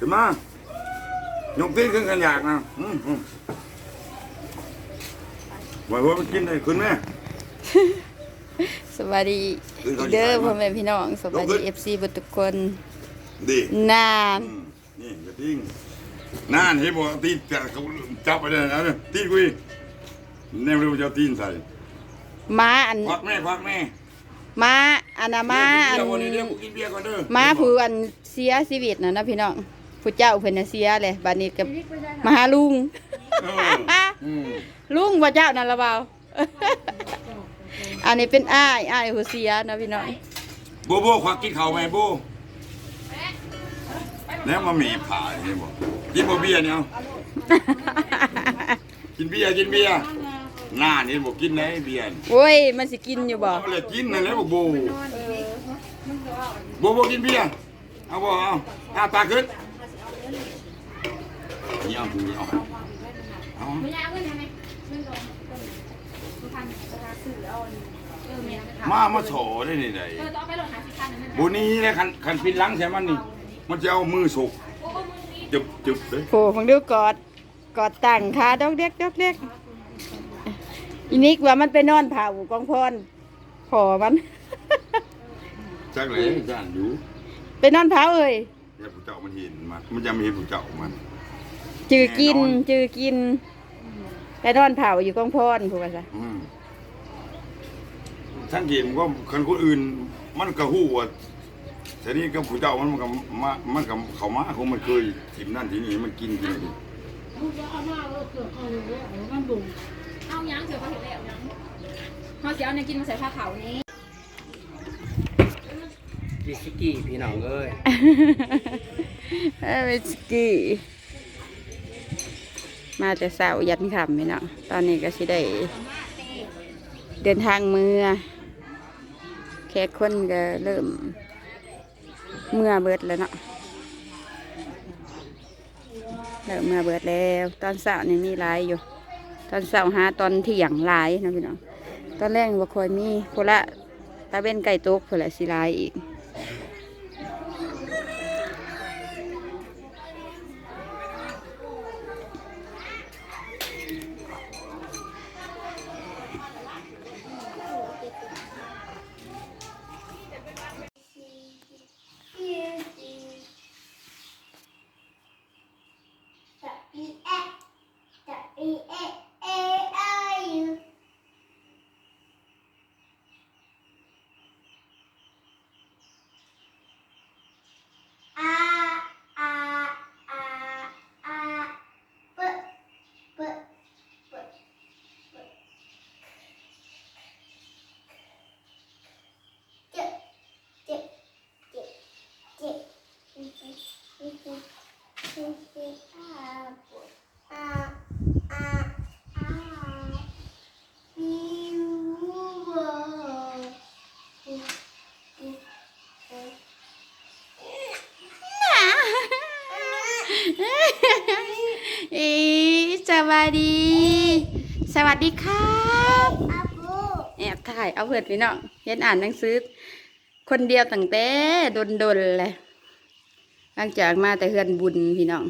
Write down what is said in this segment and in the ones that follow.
ขึ้นมายกตีนขึ้นกันอยากนะอืมอืมไว้หัวมันกินได้ขึ้นไหมสวัสดีคือเขาเด้อสิไปมั้ยพ่อแม่พี่น้องสวัสลุดีกขึ้น FC เบุทุกคนดีนานอืมนี่กระติ้งนั่นเห็นบอกตีนแต่เขาจับไปเลยนะเนี่ยตีนกุยแนวเร็วจะเอาตีนใส่ม้าอันควักแม่ควักแม่ม้าอันน่ะม้าอันเดี๋ยววันนี้เดี๋ยวกูกินเบียร์ก่อนเด้อม้าผู้อันเสียชีวิตน่ะนะพี่น้อง ผู้เจ้าเพิ่นน่ะเสียเลยบัดนี้ก็มาหาลุงเอออืมลุงว่าเจ้านั่นละเบาอันนี้เป็นอ้ายอ้ายผู้เสียนะพี่น้องโบโบควักกินข้าวไหมโบแล้วมาหมีผ่าเห็นบอกกินบ่เบียร์เนี่ยเอากินเบียร์กินเบียร์หน้านี่บอกกินไหนเบียร์นี่โอ้ยมันสิกินอยู่บ่เอาเลยกินนั่นแหละบอกโบโบโบกินเบียร์เอาบ่เอาเอาตาขึ้น นี่านี่เอาเอาไม่ยากเงินไมเงินก่อนทุกพันราคาสื่อเอาเออเมียมามาโฉได้นี่ไดเออต้องไปโหลดหาสิพันนึงบุนี้เลยคันคันปินลังใช่มันนี่มันจะเอามือสุกจึบจึบเลยโผฟังดูกอดกอดตั้งขาดอกเด็กดอกเด็กอีนิกว่ามันไปนอนเผากองพรพอมันจักเลยจานอยู่ไปนอนเผาเอ้ยอย่าผู้เจ้ามันเห็นมันมันจะไม่เห็นผู้เจ้ามัน จือกินแน่นอนจือกินไปนอนเผาอยู่กองพรพูดว่าซะอืมสังเกตมันก็คันคนอื่น มันก็ฮู้ว่าทีนี้ก็ผู้เจ้ามันมันก็มามันก็เข้ามาคงมันเคยทิมนั่นทีนี้มันกินกินนี่เอายังเสือเขาเห็นแล้วยังเขาเสียเอาเนี่ยกินมาใส่ผ้าขาวนี้วิสกี้พี่น้องเอ้ย เอ้ยวิสกี้ มาแต่เสาร์ยันค่ำพี่น้องตอนนี้ก็สิได้เดินทางเมื่อแขกคนก็เริ่มเมื่อเบิดแล้วเนาะเริ่มเมื่อเบิดแล้ว ตอนเช้านี่มีหลายอยู่ ตอนเช้าหาตอนเที่ยงหลายนะพี่น้องตอนแรกบ่ค่อยมีพนละตาเว้นไก่ตุกพนละสิหลายอีก วัสดีครับแอบถ่ายเอาเพื่อนพี่น้องเห็นอ่านหนังสือ คนเดียวตั้งแต่ดนๆเลยหลังจากมาแต่เฮือนบุญพี่น้อง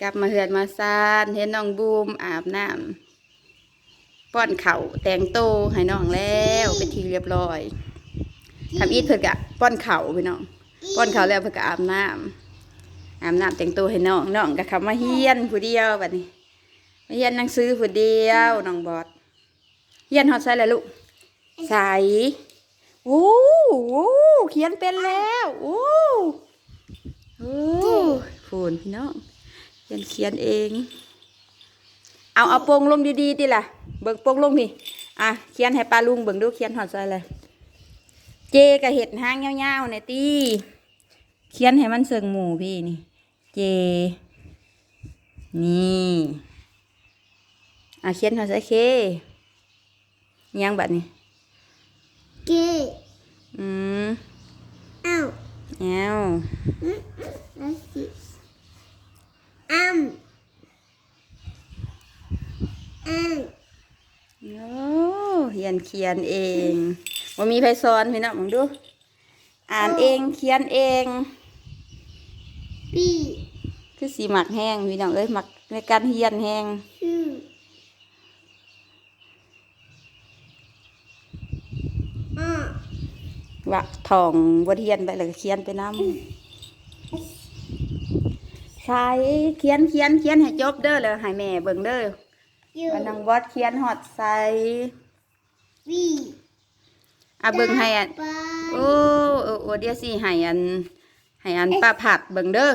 กลับมาเฮือนมาซานเห็นน้องบูมอาบน้ำป้อนเข่าวแต่งโตวให้น้องแล้วเป็นทีเรียบร้อยทำอีทเพิ่นกะป้อนเข่าวพี่น้องป้อนเข่าวแล้วเพิ่นกะอาบน้ำอาบน้ำแต่งตัวให้น้องน้องก็เข้ามาเฮียนผู้เดียวบัดนี้มา เฮียนหนังสือผู้เดียวน้องบอดเฮียนฮอดใส่แล้วลูกใส่โอ้โหเขียนเป็นแล้วโอ้โอ้ฟูนพี่น้องเขียนเขียนเอง เอาเอาโปรงลงดีๆดิล่ะ เบิ่งโปรงลงพี่อะเขียนให้ปลาลุงเบิ่งดูเขียนหอดใส่เลยเจกับเห็ดหางยาวๆในตีเขียนให้มันเสิงหมูพี่นี่ เจ นี่ อะเขียนหอดใส่เคยังบัดนี้เก้อืมอ้าวแอวแล้วสิอ้ำอ้ำโอ้เขียนเขียนเองว่ามีไพสอนพี่น้องมึงดู อ่านเองเขียนเองบีคือสีหมักแห้งพี่น้องเอ้ยหมักในการเฮียนแห้ง อืมอ่า วะ ทองบทเฮียนไปเลยก็เขียนไปน้ำใช่เขียนเขียนเขียนให้จบเด้อเลยให้แม่เบิ่งเด้อยูว่าน้องบอสเขียนฮอดใส่บีอะเบิ่งให้อันปลาโอ้โอ้โอ้เดี๋ยวสิให้อันให้อันป้าผัดเบิ่งเด้อ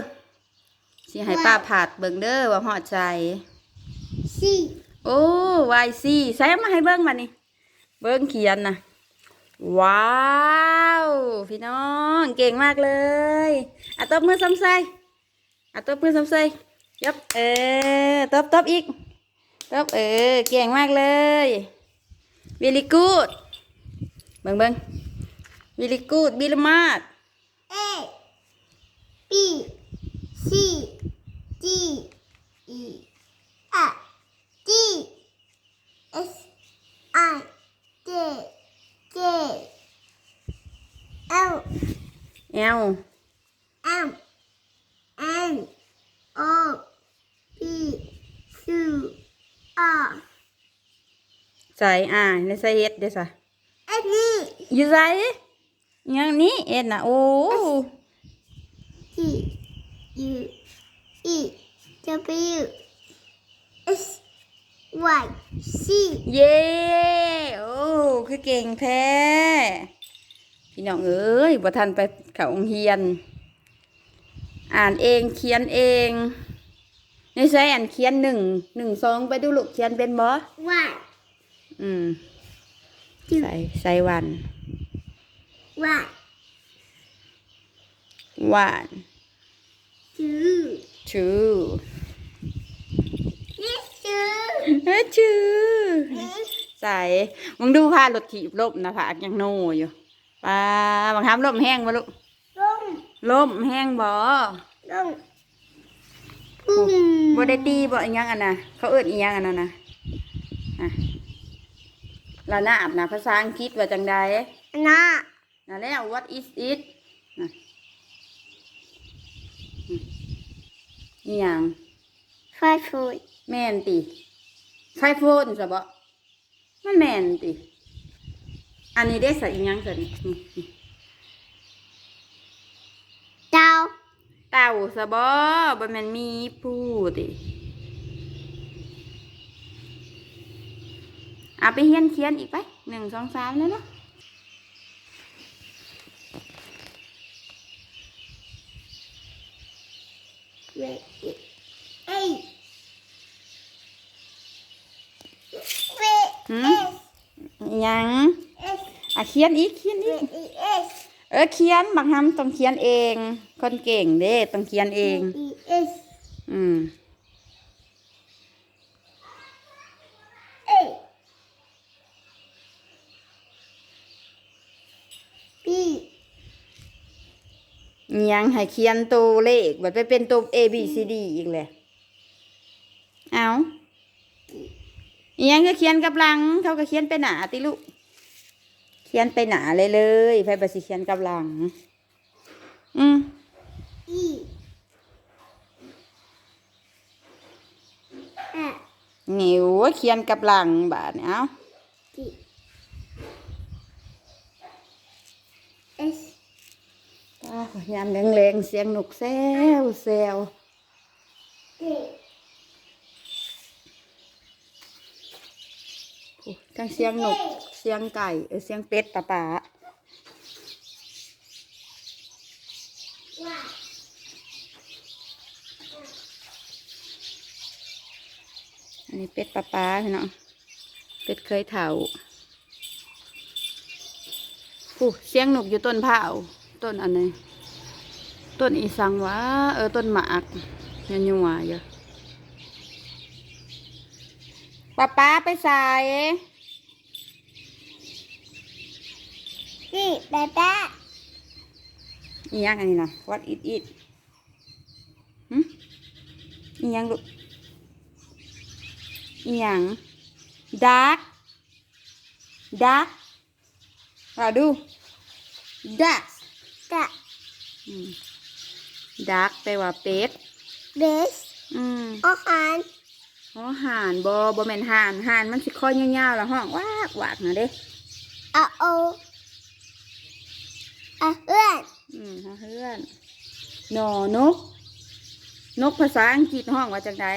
สิให้ป้าผัดเบิ่งเด้อว่าฮอดใจซีโอ้วายซี่ใส่มาให้เบิ่งมานี่เบิ่งเขียนนะ ว้าว พี่น้องเก่งมากเลยอะตบมือซ้ำใส่อะตบมือซ้ำใส่ยับเออตบตบอีกตบเออเก่งมากเลย very good เบิ่งเบิ่ง very good บิลมาดเอบีซีดีอีเอดีเอสไอเจ ล L M N O P Q R ใส่อ่าในใส่เอ็ดเด้อสะอันนี้อยู่ใส่ยังนี้เอ็ดนะโอ้ T U E W S Y C เย้โอ้คือเก่งแท้พี่น้องเอ้ยบ่ทันไปเขาโรงเรียน อ่านเองเขียนเองในใส่อ่านเขียนหนึ่งหนึ่งสองไปดูลูกเขียนเป็นบ่ One อืมใส่ใส่วัน One วัน Two two Yes two เฮ้ยชื่อใส่มึงดูค่ะรถถีบลมนะผากยังโนอยู่ปลาบางครั้งลมแห้งบ่ลูก Lông ลมแห้งบ่ Lông Boom บ่ได้ตีบ่อีหยังอันน่ะเขาเอิ้นอีหยังอันนั้นน่ะอะละนาบนะภาษาอังกฤษว่าจังใด Nà นั่นแหล้ว what is it น่ะอืมอีหยัง Five foot แม่นติไฟโฟนซะบ่มันแม่นติ อันนี้ได้ใส่อีหยังซะนี่นี่นี่ Tao เต่าซะบ่บ่แม่นมีปูติเอาไปเฮียนเขียนอีกไปหนึ่งสองสามแล้วเนาะ Wait Eight Wait หืม S อีห ยัง S อะเขียนอีกเขียนอีก Wait S เออเขียนบางคำต้องเขียนเอง คนเก่งเด้ต้องเขียนเอง Wait S อืม Eight B อิหยังให้เขียนตัวเลขบัดไปเป็นตัว A B C D อีกเลยเอาอิห ยังก็เขียนกับหลัง เขาก็เขียนไปหนาติลูก เขียนไปหนาเลยเลยไพ่บสิเขียนกับหลัง อืม E F นิวเขียนกับหลังบาดเนี่ยเอา D S ยามแรงๆเสียงนกแซวแซว โอ้ ทั้งเสียงนก เสียงไก่เออเสียงเป็ดปะปะ Y อันนี้เป็ดปะปาพี่น้องเป็ดเคยเถาผู้เสียงนกอยู่ต้นเผาต้นอันนี้ต้นอีสังวะเออต้นหมากยันยัวอยู่ปะปาไปใส่ นี่บ๊าบ๊าอีหยังอันนี้นะ what it it หึอีหยังลูกอีหยัง dark dark ว่าดู dark จ๊ะอืมดักแปลว่าเป็ดเบสอืมอาหารอ๋อห่านบอบอแม่นห่านห่านมันสิคอยยาวๆแล้วห้องวากวากนะเด้อาโอ อาเอื้อนอืมฮะเพื่อนหนอนก นกภาษาอังกฤษห้องว่าจังได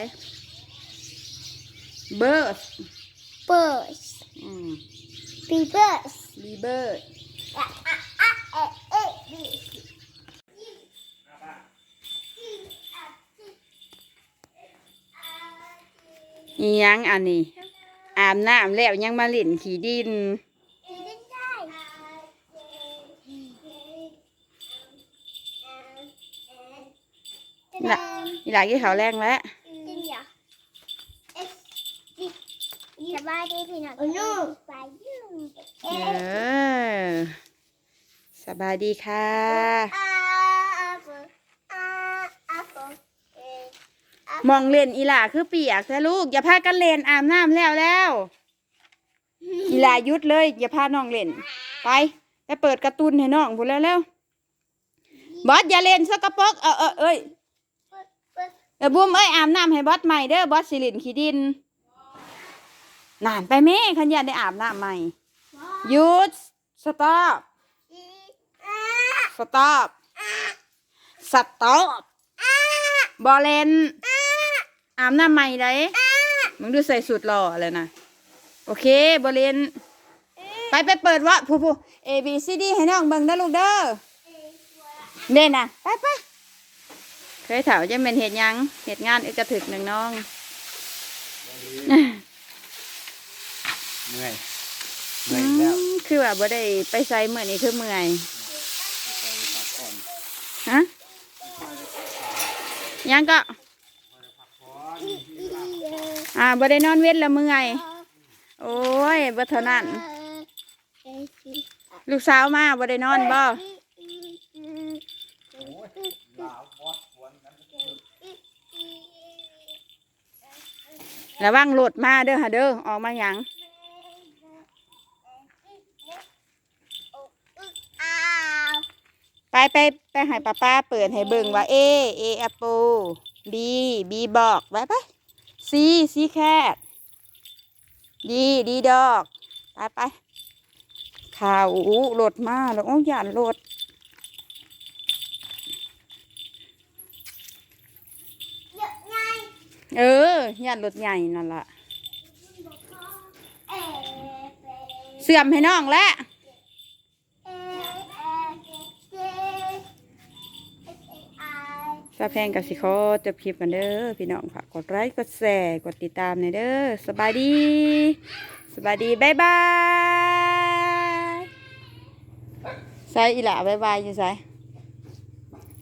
bird เบิร์สอืมปีเบิร์ส be bird อะอะอะเอะเอะบีอีหยังอันนี้อาบน้ำแล้วยังมาเล่นขี่ดิน หลากี่เขาวแรงแล้วกินเหรอเอ๊ะสบายดีพี่น้องโอ้โน่ไปยุ่งเออสบายดีค่ะอาอาโปอาอาโปเอ๊ะมองเล่นอีหลาคือเปียกแต่ลูก อย่าพากันเล่นอาบน้ำแล้วแล้วอีหลาหยุดเลย อย่าพาน้องเล่น ไปไปเปิดการ์ตูนให้น้องพูดแล้วแล้วบอสอย่าเล่นสกปรกเออเออเอ้ยเปิด เออบุ้มเอ้ยอาบน้ำให้บอสใหม่เด้อบอสสิลินขี้ดินนานไปแม่ขันยากได้อาบน้ำใหม่หยุดสต็อปสต็อปสต็อปบอลเลนอาบน้ำใหม่ได้มึงดูใส่สุดหล่อเลยนะ โอเคบอลเลนไปไปเปิดวะผู้ผู้ A B C D ให้น้องเบิ่งนะลูกเด้อเด่นนะไปไป เคยถามจะเป็นเหตุยังเหตุงานอึกกระถึกหนึ่งน้องเมื่อยเมื่อยอีกแล้วอืมคือว่าบ่ได้ไปไซเมื่อนี้คือเมื่อยไปพักผ่อนฮะยังก็อีเอออ่าบ่ได้นอนเว้นละเมื่อยโอ้ยบ่เท่านั้นเอ๊ะสิลูกสาวมาบ่ได้นอนบ่ อีอีอีอี ระวังรถมาเด้อหาเด้อออกมาหยังไปไปไปให้ป้าป้าเปิดให้เบิ่งว่า A A apple B B บอกไว้ไป C C cat D D dog ไปไปข่าวอู้รถมาแล้วโอ้ยย่านรถ เยอะไง เออย่านรถใหญ่นั่นละเสื่อมให้น้องแล้วเอ๊ะซาแพงกับสิขอจบคลิปกันเด้อพี่น้องฝากกดไลค์กดแชร์กดติดตามหน่อยเด้อสบายดี สบายดีบ๊ายบายใส่อีหล่ะบ๊ายบายอยู่ใส่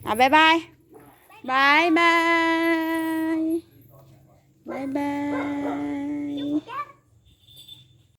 อะบ๊ายบายบายบาย 拜拜。